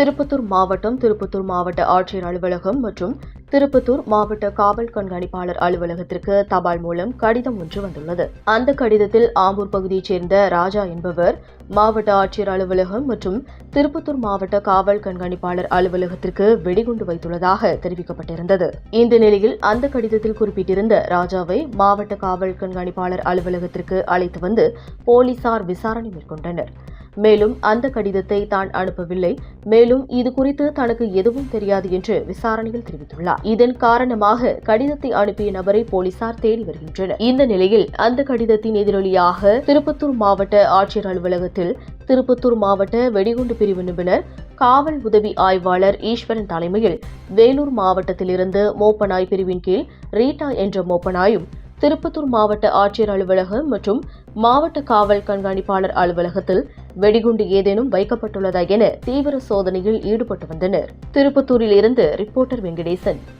திருப்பத்தூர் மாவட்டம் திருப்பத்தூர் மாவட்ட ஆட்சியர் அலுவலகம் மற்றும் திருப்பத்தூர் மாவட்ட காவல் கண்காணிப்பாளர் அலுவலகத்திற்கு தபால் மூலம் கடிதம் ஒன்று வந்துள்ளது. அந்த கடிதத்தில் ஆம்பூர் பகுதியைச் சேர்ந்த ராஜா என்பவர் மாவட்ட ஆட்சியர் அலுவலகம் மற்றும் திருப்பத்தூர் மாவட்ட காவல் கண்காணிப்பாளர் அலுவலகத்திற்கு வெடிகுண்டு வைத்துள்ளதாக தெரிவிக்கப்பட்டிருந்தது. இந்த நிலையில் அந்த கடிதத்தில் குறிப்பிட்டிருந்த ராஜாவை மாவட்ட காவல் கண்காணிப்பாளர் அலுவலகத்திற்கு அழைத்து வந்து போலீசார் விசாரணை மேற்கொண்டனர். மேலும் அந்த கடிதத்தை தான் அனுப்பவில்லை. மேலும் இது குறித்து தனக்கு எதுவும் தெரியாது என்று விசாரணையில் தெரிவித்துள்ளார். இதன் காரணமாக கடிதத்தை அனுப்பிய நபரை போலீசார் தேடி வருகின்றனர். இந்த நிலையில் அந்த கடிதத்தின் எதிரொலியாக திருப்பத்தூர் மாவட்ட ஆட்சியர் அலுவலகத்தில் திருப்பத்தூர் மாவட்ட வெடிகுண்டு பிரிவு நிபுணர் காவல் உதவி ஆய்வாளர் ஈஸ்வரன் தலைமையில் வேலூர் மாவட்டத்திலிருந்து மோப்பநாய் பிரிவின் கீழ் ரீட்டா என்ற மோப்பநாயும் திருப்பத்தூர் மாவட்ட ஆட்சியர் அலுவலகம் மற்றும் மாவட்ட காவல் கண்காணிப்பாளர் அலுவலகத்தில் வெடிகுண்டு ஏதேனும் வைக்கப்பட்டுள்ளதா என தீவிர சோதனையில் ஈடுபட்டு வந்தனர். திருப்பத்தூரில் இருந்து ரிப்போர்ட்டர் வெங்கடேசன்.